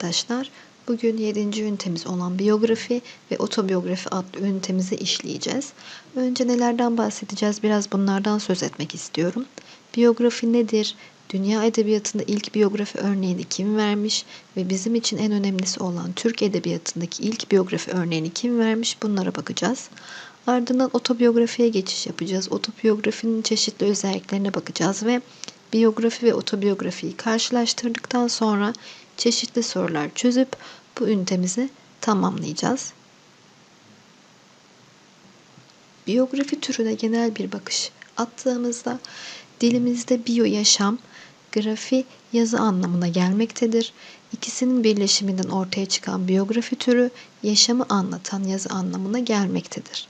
arkadaşlar. Bugün 7. ünitemiz olan biyografi ve otobiyografi adlı ünitemizi işleyeceğiz. Önce nelerden bahsedeceğiz? Biraz bunlardan söz etmek istiyorum. Biyografi nedir? Dünya edebiyatında ilk biyografi örneğini kim vermiş ve bizim için en önemlisi olan Türk edebiyatındaki ilk biyografi örneğini kim vermiş? Bunlara bakacağız. Ardından otobiyografiye geçiş yapacağız. Otobiyografinin çeşitli özelliklerine bakacağız ve biyografi ve otobiyografiyi karşılaştırdıktan sonra çeşitli sorular çözüp bu ünitemizi tamamlayacağız. Biyografi türüne genel bir bakış attığımızda dilimizde biyo yaşam, grafi yazı anlamına gelmektedir. İkisinin birleşiminden ortaya çıkan biyografi türü yaşamı anlatan yazı anlamına gelmektedir.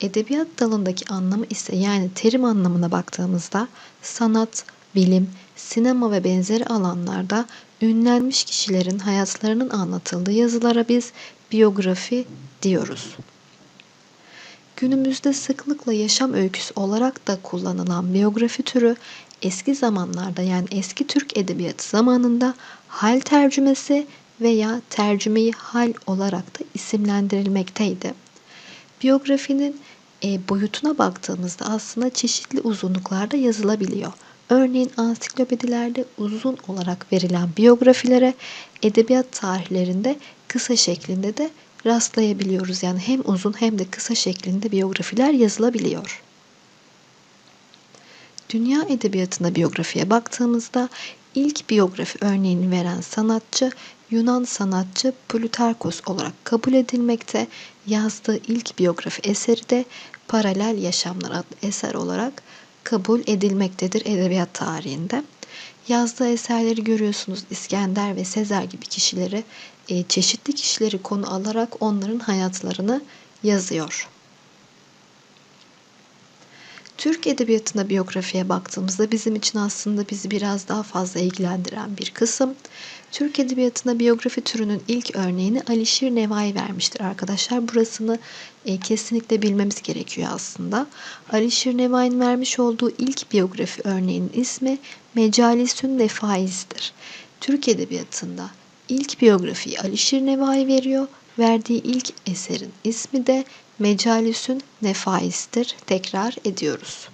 Edebiyat dalındaki anlamı ise yani terim anlamına baktığımızda sanat, bilim, sinema ve benzeri alanlarda ünlenmiş kişilerin hayatlarının anlatıldığı yazılara biz biyografi diyoruz. Günümüzde sıklıkla yaşam öyküsü olarak da kullanılan biyografi türü eski zamanlarda yani eski Türk edebiyatı zamanında hal tercümesi veya tercümeyi hal olarak da isimlendirilmekteydi. Biyografinin e, boyutuna baktığımızda aslında çeşitli uzunluklarda yazılabiliyor. Örneğin ansiklopedilerde uzun olarak verilen biyografilere edebiyat tarihlerinde kısa şeklinde de rastlayabiliyoruz. Yani hem uzun hem de kısa şeklinde biyografiler yazılabiliyor. Dünya edebiyatında biyografiye baktığımızda ilk biyografi örneğini veren sanatçı Yunan sanatçı Plutarkos olarak kabul edilmekte. Yazdığı ilk biyografi eseri de Paralel Yaşamlar adlı eser olarak kabul edilmektedir edebiyat tarihinde. Yazdığı eserleri görüyorsunuz İskender ve Sezar gibi kişileri, e, çeşitli kişileri konu alarak onların hayatlarını yazıyor. Türk edebiyatına biyografiye baktığımızda bizim için aslında bizi biraz daha fazla ilgilendiren bir kısım. Türk edebiyatına biyografi türünün ilk örneğini Alişir Nevai vermiştir arkadaşlar. Burasını e, kesinlikle bilmemiz gerekiyor aslında. Alişir Nevai'nin vermiş olduğu ilk biyografi örneğinin ismi Mecalisün Nefaiz'dir. Türk edebiyatında ilk biyografiyi Alişir Nevai veriyor. Verdiği ilk eserin ismi de Mecalisün Nefais'tir. Tekrar ediyoruz.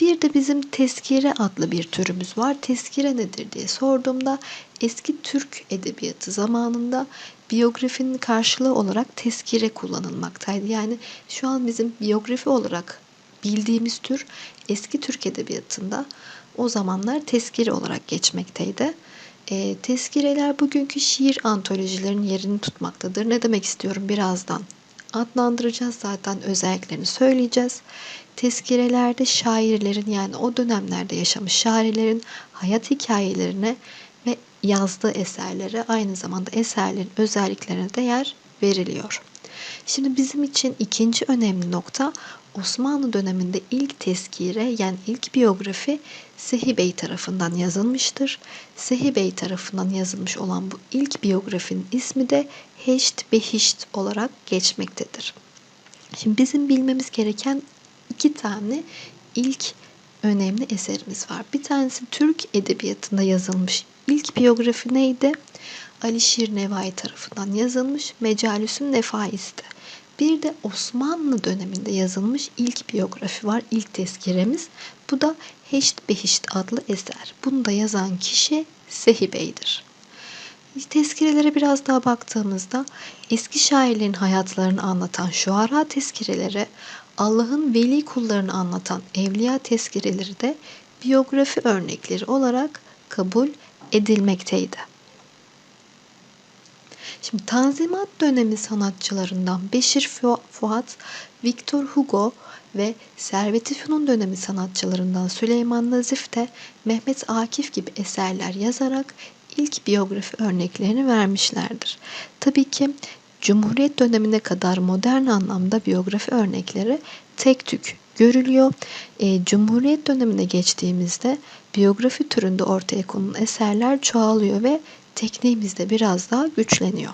Bir de bizim tezkire adlı bir türümüz var. Tezkire nedir diye sorduğumda eski Türk edebiyatı zamanında biyografinin karşılığı olarak tezkire kullanılmaktaydı. Yani şu an bizim biyografi olarak bildiğimiz tür eski Türk edebiyatında o zamanlar tezkire olarak geçmekteydi. E, tezkireler bugünkü şiir antolojilerinin yerini tutmaktadır. Ne demek istiyorum birazdan adlandıracağız zaten özelliklerini söyleyeceğiz. Tezkirelerde şairlerin yani o dönemlerde yaşamış şairlerin hayat hikayelerine ve yazdığı eserlere aynı zamanda eserlerin özelliklerine de yer veriliyor. Şimdi bizim için ikinci önemli nokta Osmanlı döneminde ilk tezkire yani ilk biyografi Sehi Bey tarafından yazılmıştır. Sehi Bey tarafından yazılmış olan bu ilk biyografinin ismi de Heşt Behişt olarak geçmektedir. Şimdi bizim bilmemiz gereken iki tane ilk önemli eserimiz var. Bir tanesi Türk edebiyatında yazılmış ilk biyografi neydi? Alişir Nevai tarafından yazılmış Mecalisün Nefais'ti. Bir de Osmanlı döneminde yazılmış ilk biyografi var, ilk tezkiremiz. Bu da Heşt Behişt adlı eser. Bunu da yazan kişi Sehi Bey'dir. Tezkirelere biraz daha baktığımızda eski şairlerin hayatlarını anlatan şuara tezkireleri, Allah'ın veli kullarını anlatan evliya tezkireleri de biyografi örnekleri olarak kabul edilmekteydi. Şimdi Tanzimat dönemi sanatçılarından Beşir Fuat, Victor Hugo ve Servet-i Fünun dönemi sanatçılarından Süleyman Nazif de Mehmet Akif gibi eserler yazarak ilk biyografi örneklerini vermişlerdir. Tabii ki Cumhuriyet dönemine kadar modern anlamda biyografi örnekleri tek tük görülüyor. E, Cumhuriyet dönemine geçtiğimizde biyografi türünde ortaya konulan eserler çoğalıyor ve tekniğimiz de biraz daha güçleniyor.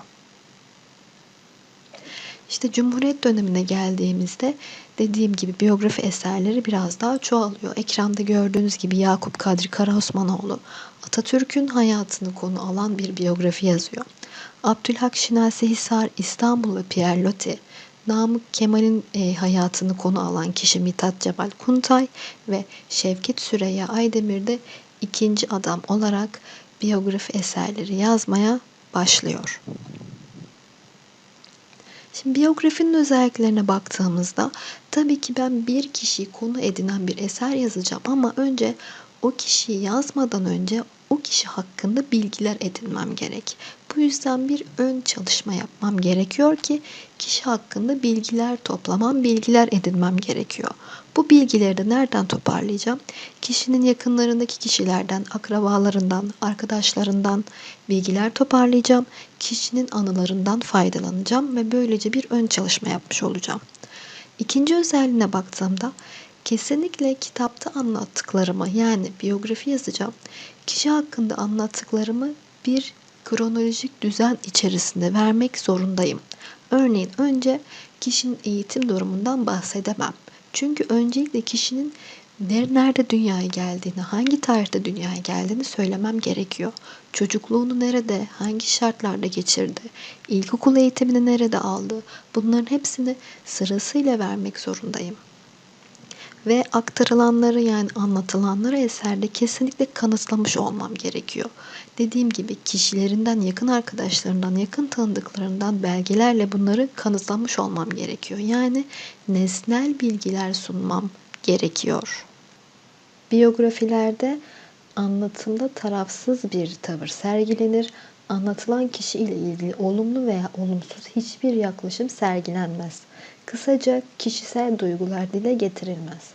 İşte Cumhuriyet dönemine geldiğimizde dediğim gibi biyografi eserleri biraz daha çoğalıyor. Ekranda gördüğünüz gibi Yakup Kadri Karaosmanoğlu Atatürk'ün hayatını konu alan bir biyografi yazıyor. Abdülhak Şinasi Hisar İstanbul Pierre Loti Namık Kemal'in e, hayatını konu alan kişi Mithat Cemal Kuntay ve Şevket Süreyya Aydemir de ikinci adam olarak biyografi eserleri yazmaya başlıyor. Şimdi biyografinin özelliklerine baktığımızda tabii ki ben bir kişiyi konu edinen bir eser yazacağım ama önce o kişiyi yazmadan önce o kişi hakkında bilgiler edinmem gerek. Bu yüzden bir ön çalışma yapmam gerekiyor ki kişi hakkında bilgiler toplamam, bilgiler edinmem gerekiyor. Bu bilgileri de nereden toparlayacağım? Kişinin yakınlarındaki kişilerden, akrabalarından, arkadaşlarından bilgiler toparlayacağım. Kişinin anılarından faydalanacağım ve böylece bir ön çalışma yapmış olacağım. İkinci özelliğine baktığımda kesinlikle kitapta anlattıklarımı yani biyografi yazacağım. Kişi hakkında anlattıklarımı bir kronolojik düzen içerisinde vermek zorundayım. Örneğin önce kişinin eğitim durumundan bahsedemem. Çünkü öncelikle kişinin nerede dünyaya geldiğini, hangi tarihte dünyaya geldiğini söylemem gerekiyor. Çocukluğunu nerede, hangi şartlarda geçirdi, ilkokul eğitimini nerede aldı, bunların hepsini sırasıyla vermek zorundayım ve aktarılanları yani anlatılanları eserde kesinlikle kanıtlamış olmam gerekiyor. Dediğim gibi kişilerinden, yakın arkadaşlarından, yakın tanıdıklarından belgelerle bunları kanıtlamış olmam gerekiyor. Yani nesnel bilgiler sunmam gerekiyor. Biyografilerde anlatımda tarafsız bir tavır sergilenir. Anlatılan kişi ile ilgili olumlu veya olumsuz hiçbir yaklaşım sergilenmez. Kısaca kişisel duygular dile getirilmez.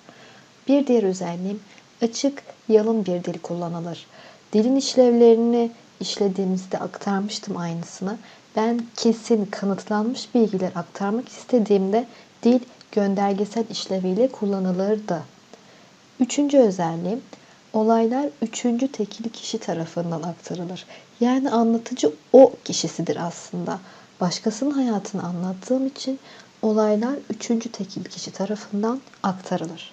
Bir diğer özelliğim açık, yalın bir dil kullanılır. Dilin işlevlerini işlediğimizde aktarmıştım aynısını. Ben kesin kanıtlanmış bilgiler aktarmak istediğimde dil göndergesel işleviyle kullanılırdı. Üçüncü özelliğim olaylar üçüncü tekil kişi tarafından aktarılır. Yani anlatıcı o kişisidir aslında. Başkasının hayatını anlattığım için olaylar üçüncü tekil kişi tarafından aktarılır.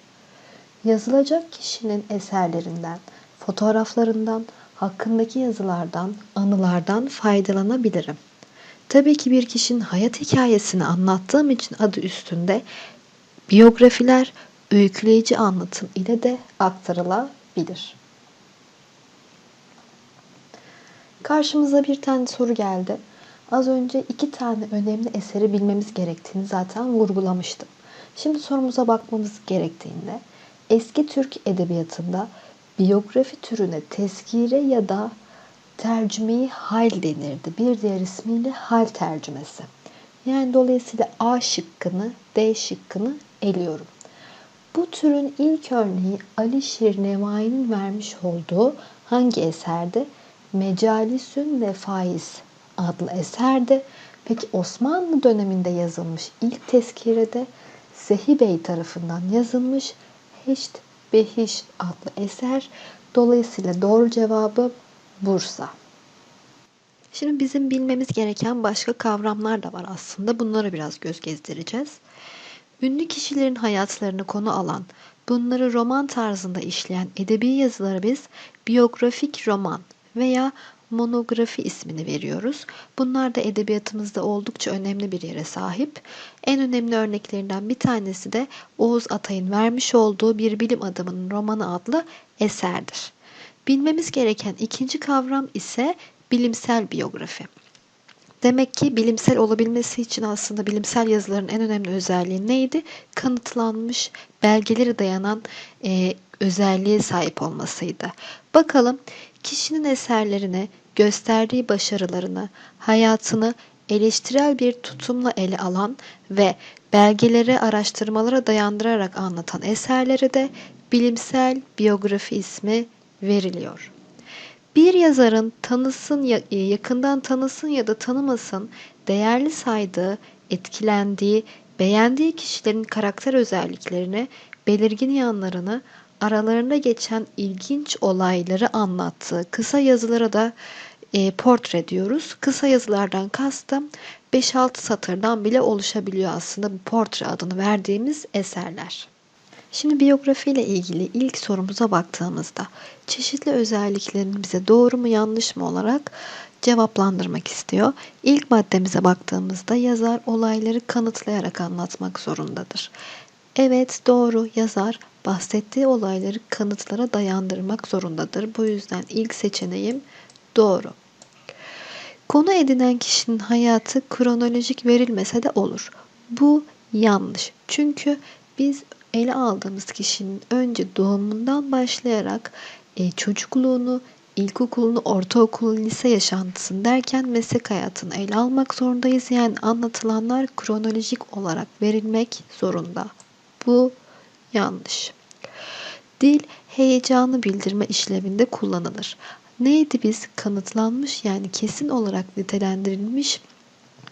Yazılacak kişinin eserlerinden, fotoğraflarından, hakkındaki yazılardan, anılardan faydalanabilirim. Tabii ki bir kişinin hayat hikayesini anlattığım için adı üstünde biyografiler öyküleyici anlatım ile de aktarılabilir. Karşımıza bir tane soru geldi. Az önce iki tane önemli eseri bilmemiz gerektiğini zaten vurgulamıştım. Şimdi sorumuza bakmamız gerektiğinde eski Türk edebiyatında biyografi türüne tezkire ya da tercümeyi hal denirdi. Bir diğer ismiyle hal tercümesi. Yani dolayısıyla A şıkkını, D şıkkını eliyorum. Bu türün ilk örneği Ali Şir Nevai'nin vermiş olduğu hangi eserde? Mecalisün ve Faiz adlı eserde. Peki Osmanlı döneminde yazılmış ilk tezkirede Sehi Bey tarafından yazılmış Heşt Behiş adlı eser. Dolayısıyla doğru cevabı Bursa. Şimdi bizim bilmemiz gereken başka kavramlar da var aslında. Bunlara biraz göz gezdireceğiz. Ünlü kişilerin hayatlarını konu alan, bunları roman tarzında işleyen edebi yazıları biz biyografik roman veya monografi ismini veriyoruz. Bunlar da edebiyatımızda oldukça önemli bir yere sahip. En önemli örneklerinden bir tanesi de Oğuz Atay'ın vermiş olduğu Bir Bilim Adamının Romanı adlı eserdir. Bilmemiz gereken ikinci kavram ise bilimsel biyografi. Demek ki bilimsel olabilmesi için aslında bilimsel yazıların en önemli özelliği neydi? Kanıtlanmış, belgeleri dayanan e, özelliğe sahip olmasıydı. Bakalım kişinin eserlerine, gösterdiği başarılarını, hayatını eleştirel bir tutumla ele alan ve belgelere, araştırmalara dayandırarak anlatan eserlere de bilimsel biyografi ismi veriliyor. Bir yazarın tanısın, e, yakından tanısın ya da tanımasın, değerli saydığı, etkilendiği, beğendiği kişilerin karakter özelliklerini, belirgin yanlarını, aralarında geçen ilginç olayları anlattığı kısa yazılara da e, portre diyoruz. Kısa yazılardan kastım 5-6 satırdan bile oluşabiliyor aslında bu portre adını verdiğimiz eserler. Şimdi biyografi ile ilgili ilk sorumuza baktığımızda çeşitli özelliklerini bize doğru mu yanlış mı olarak cevaplandırmak istiyor. İlk maddemize baktığımızda yazar olayları kanıtlayarak anlatmak zorundadır. Evet doğru yazar bahsettiği olayları kanıtlara dayandırmak zorundadır. Bu yüzden ilk seçeneğim doğru. Konu edinen kişinin hayatı kronolojik verilmese de olur. Bu yanlış. Çünkü biz ele aldığımız kişinin önce doğumundan başlayarak e, çocukluğunu, ilkokulunu, ortaokulunu, lise yaşantısını derken meslek hayatını ele almak zorundayız. Yani anlatılanlar kronolojik olarak verilmek zorunda. Bu yanlış. Dil heyecanı bildirme işlevinde kullanılır. Neydi biz? Kanıtlanmış yani kesin olarak nitelendirilmiş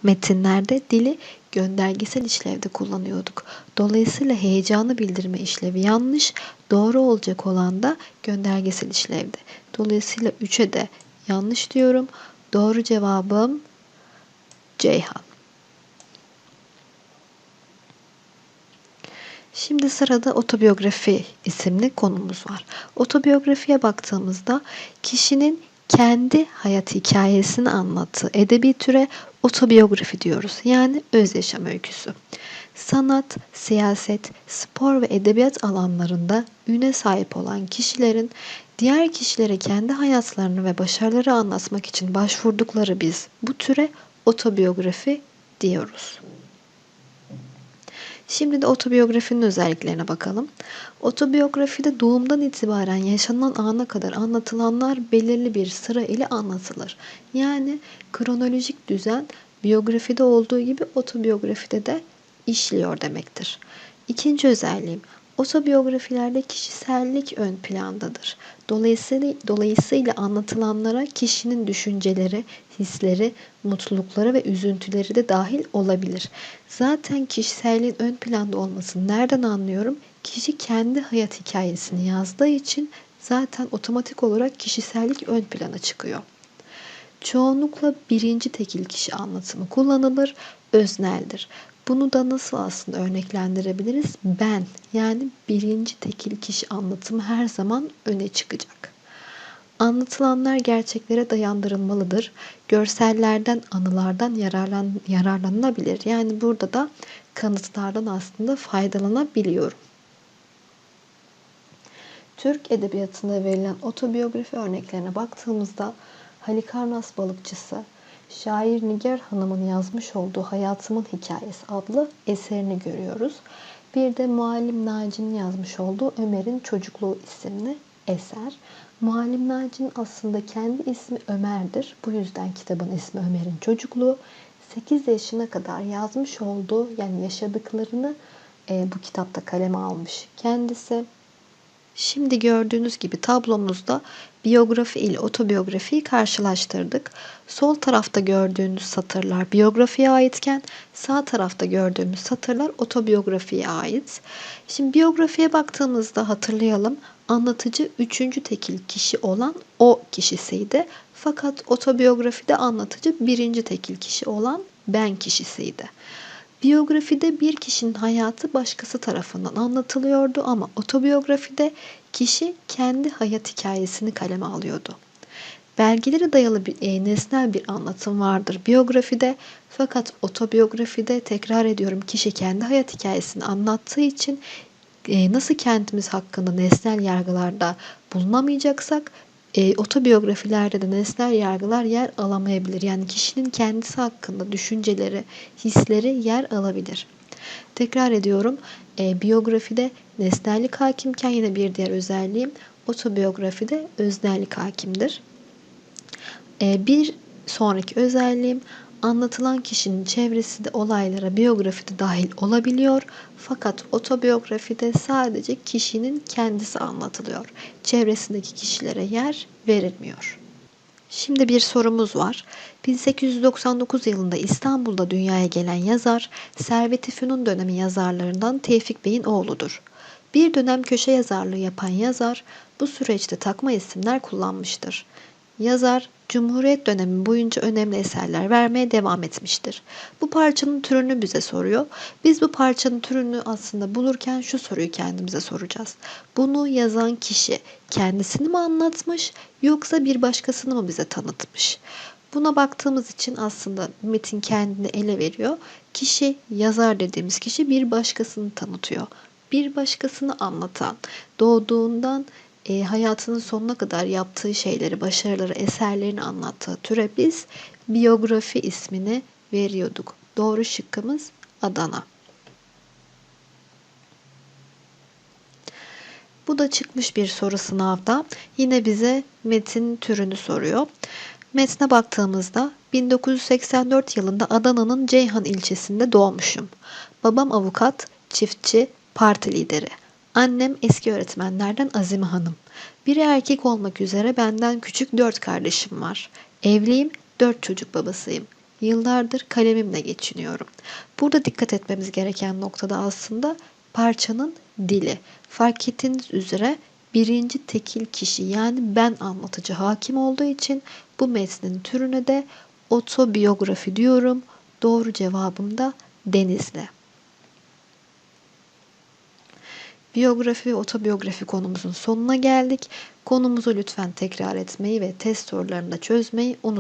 metinlerde dili göndergesel işlevde kullanıyorduk. Dolayısıyla heyecanı bildirme işlevi yanlış, doğru olacak olan da göndergesel işlevde. Dolayısıyla 3'e de yanlış diyorum. Doğru cevabım Ceyhan. Şimdi sırada otobiyografi isimli konumuz var. Otobiyografiye baktığımızda kişinin kendi hayat hikayesini anlattığı edebi türe otobiyografi diyoruz. Yani öz yaşam öyküsü. Sanat, siyaset, spor ve edebiyat alanlarında üne sahip olan kişilerin diğer kişilere kendi hayatlarını ve başarıları anlatmak için başvurdukları biz bu türe otobiyografi diyoruz. Şimdi de otobiyografinin özelliklerine bakalım. Otobiyografide doğumdan itibaren yaşanan ana kadar anlatılanlar belirli bir sıra ile anlatılır. Yani kronolojik düzen biyografide olduğu gibi otobiyografide de işliyor demektir. İkinci özelliğim Otobiyografilerde kişisellik ön plandadır. Dolayısıyla, dolayısıyla anlatılanlara kişinin düşünceleri, hisleri, mutlulukları ve üzüntüleri de dahil olabilir. Zaten kişiselliğin ön planda olmasını nereden anlıyorum? Kişi kendi hayat hikayesini yazdığı için zaten otomatik olarak kişisellik ön plana çıkıyor. Çoğunlukla birinci tekil kişi anlatımı kullanılır, özneldir. Bunu da nasıl aslında örneklendirebiliriz? Ben yani birinci tekil kişi anlatımı her zaman öne çıkacak. Anlatılanlar gerçeklere dayandırılmalıdır. Görsellerden, anılardan yararlan, yararlanılabilir. Yani burada da kanıtlardan aslında faydalanabiliyorum. Türk edebiyatında verilen otobiyografi örneklerine baktığımızda Halikarnas balıkçısı, şair Nigar Hanım'ın yazmış olduğu Hayatımın Hikayesi adlı eserini görüyoruz. Bir de Muallim Naci'nin yazmış olduğu Ömer'in Çocukluğu isimli eser. Muallim Naci'nin aslında kendi ismi Ömer'dir. Bu yüzden kitabın ismi Ömer'in Çocukluğu. 8 yaşına kadar yazmış olduğu yani yaşadıklarını e, bu kitapta kaleme almış kendisi. Şimdi gördüğünüz gibi tablomuzda biyografi ile otobiyografiyi karşılaştırdık. Sol tarafta gördüğünüz satırlar biyografiye aitken sağ tarafta gördüğümüz satırlar otobiyografiye ait. Şimdi biyografiye baktığımızda hatırlayalım anlatıcı üçüncü tekil kişi olan o kişisiydi. Fakat otobiyografide anlatıcı birinci tekil kişi olan ben kişisiydi. Biyografide bir kişinin hayatı başkası tarafından anlatılıyordu ama otobiyografide kişi kendi hayat hikayesini kaleme alıyordu. Belgelere dayalı bir e, nesnel bir anlatım vardır biyografide fakat otobiyografide tekrar ediyorum kişi kendi hayat hikayesini anlattığı için e, nasıl kendimiz hakkında nesnel yargılarda bulunamayacaksak e, otobiyografilerde de nesnel yargılar yer alamayabilir. Yani kişinin kendisi hakkında düşünceleri, hisleri yer alabilir. Tekrar ediyorum, e, biyografide nesnellik hakimken yine bir diğer özelliğim otobiyografide öznellik hakimdir. E, bir sonraki özelliğim anlatılan kişinin çevresi de olaylara biyografide dahil olabiliyor. Fakat otobiyografide sadece kişinin kendisi anlatılıyor. Çevresindeki kişilere yer verilmiyor. Şimdi bir sorumuz var. 1899 yılında İstanbul'da dünyaya gelen yazar, Servet-i Fünun dönemi yazarlarından Tevfik Bey'in oğludur. Bir dönem köşe yazarlığı yapan yazar, bu süreçte takma isimler kullanmıştır. Yazar Cumhuriyet dönemi boyunca önemli eserler vermeye devam etmiştir. Bu parçanın türünü bize soruyor. Biz bu parçanın türünü aslında bulurken şu soruyu kendimize soracağız. Bunu yazan kişi kendisini mi anlatmış yoksa bir başkasını mı bize tanıtmış? Buna baktığımız için aslında metin kendini ele veriyor. Kişi, yazar dediğimiz kişi bir başkasını tanıtıyor. Bir başkasını anlatan, doğduğundan e, hayatının sonuna kadar yaptığı şeyleri, başarıları, eserlerini anlattığı türe biz biyografi ismini veriyorduk. Doğru şıkkımız Adana. Bu da çıkmış bir soru sınavda. Yine bize metin türünü soruyor. Metne baktığımızda 1984 yılında Adana'nın Ceyhan ilçesinde doğmuşum. Babam avukat, çiftçi, parti lideri. Annem eski öğretmenlerden Azime Hanım. Biri erkek olmak üzere benden küçük dört kardeşim var. Evliyim, dört çocuk babasıyım. Yıllardır kalemimle geçiniyorum. Burada dikkat etmemiz gereken noktada aslında parçanın dili. Fark ettiğiniz üzere birinci tekil kişi yani ben anlatıcı hakim olduğu için bu metnin türüne de otobiyografi diyorum. Doğru cevabım da Denizli. Biyografi ve otobiyografi konumuzun sonuna geldik. Konumuzu lütfen tekrar etmeyi ve test sorularını da çözmeyi unutmayın.